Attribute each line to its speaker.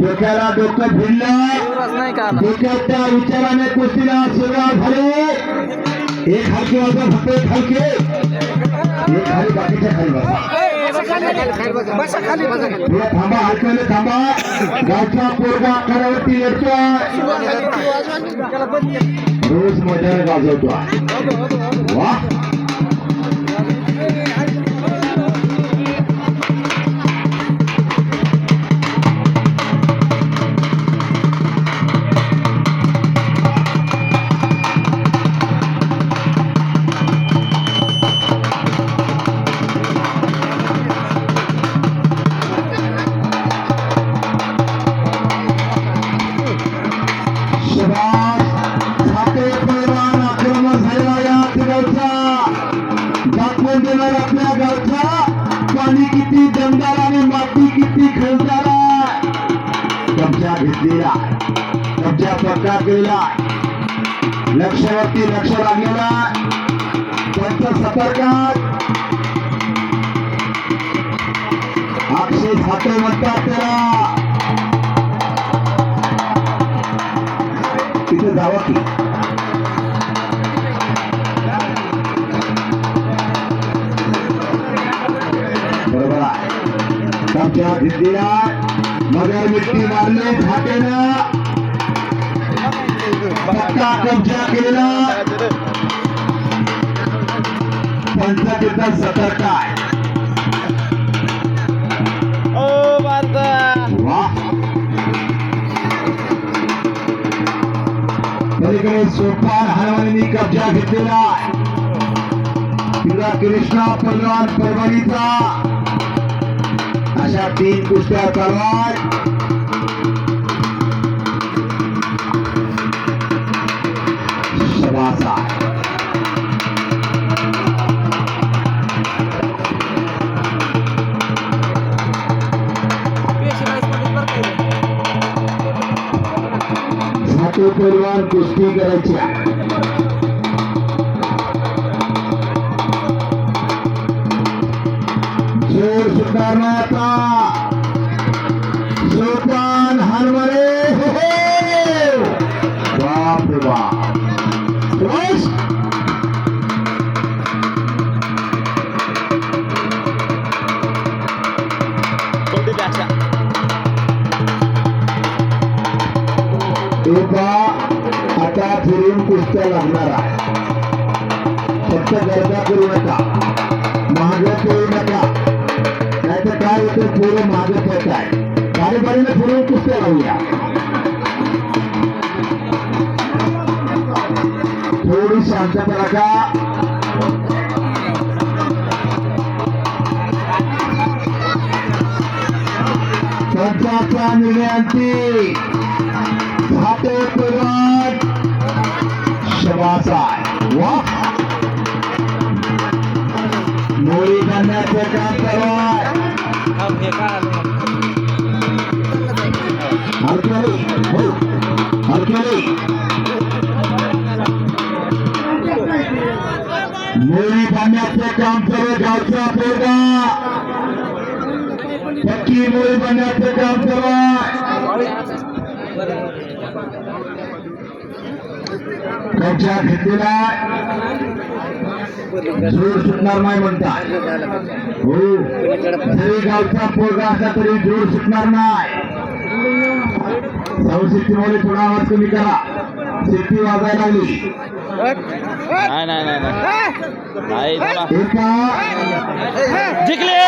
Speaker 1: डोक्याला डोकं भिडलं डोक्यात त्या विचाराने कुस्तीला सुरुवात झाली एक हलके वाजा फक्त एक हलके एक खाली बाकीच्या खाली बसा थांबा हलकेले थांबा गावच्या पोरगा आखाड्यावरती येतोय रोज मजा गाजवतो वा कब्जा घेतलेला त्यांच्या पक्का केला लक्षावरती लक्ष लागलेला त्यांच्या सतर्कात. अक्षय खाते म्हणतात त्याला. तिथे जावा की. बरोबर आहे. कब्जा घेतलेला मगर मिट्टी मारले खात्यानं पक्का कब्जा केलेला त्यांचा तिथं सतर्क आहे। वा! पलीकडे सोपान हनुमानींनी कब्जा घेतलेला आहे. तिला कृष्णा पलवान परभणीचा. अशा तीन कुस्त्या चालवाय शबासा सातो परिवार कुस्ती करायच्या ज़ोर सुद्धार आता सोपान हरमरे. बाप रे बाप. एका आता फिरून कुस्त्या लागणार. आहे फक्त गर्दा करू नका गाडीबाडीने फिरून कुस्त्या लावूया थोडी शांतता राखा. पंचाच्या निर्णयांची खाते पुराण शबासा वा. मोळी करण्याचे काम करवाय. हलकेली हो काम सर्व गावचा पोरगा पक्की मोळी बांधण्याचे काम करवाय कब्जा घेतलेला जोर सुटणार नाही म्हणतात हो जरी गावचा पोरगा असला तरी जोर सुटणार नाही थोडा आवाज कमी करा शिट्टी वाजायला लागली
Speaker 2: नाही नाही नाही जिंकले!